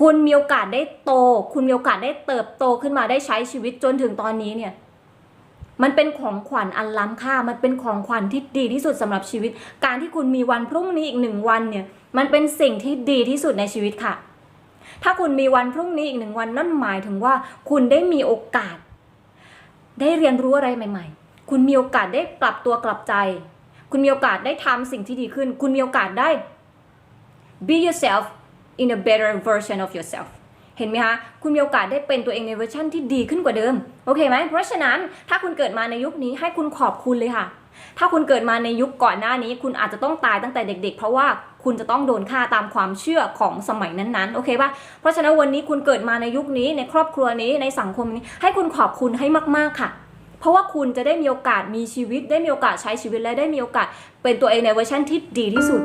คุณมีโอกาสได้โต คุณมีโอกาสได้เติบโตขึ้นมาได้ใช้ชีวิตจนถึงตอนนี้เนี่ย มันเป็นของขวัญอันล้ำค่า มันเป็นของขวัญที่ดีที่สุดสำหรับชีวิต การที่คุณมีวันพรุ่งนี้อีกหนึ่งวันเนี่ย มันเป็นสิ่งที่ดีที่สุดในชีวิตค่ะ ถ้าคุณมีวันพรุ่งนี้อีกหนึ่งวันนั่นหมายถึงว่า คุณได้มีโอกาส ได้เรียนรู้อะไรใหม่ ๆ คุณมีโอกาสได้กลับตัวกลับใจ คุณมีโอกาสได้ทำสิ่งที่ดีขึ้น คุณมีโอกาสได้ be yourself in a better version of yourself เห็นไหมคะ คุณมีโอกาสได้เป็นตัวเองในเวอร์ชันที่ดีขึ้นกว่าเดิม โอเคไหม เพราะฉะนั้นถ้าคุณเกิดมาในยุคนี้ให้คุณขอบคุณเลยค่ะ ถ้าคุณเกิดมาในยุคก่อนหน้านี้ คุณอาจจะต้องตายตั้งแต่เด็ก ๆ เพราะว่าคุณจะต้องโดนฆ่าตามความเชื่อของสมัยนั้นๆ โอเคปะเพราะฉะนั้นวันนี้คุณเกิดมาในยุคนี้ในครอบครัวนี้ในสังคมนี้ ให้คุณขอบคุณให้มากๆค่ะ เพราะว่าคุณจะได้มีโอกาสมีชีวิต ได้มีโอกาสใช้ชีวิตและได้มีโอกาส เป็นตัวเองในเวอร์ชันที่ดีที่สุด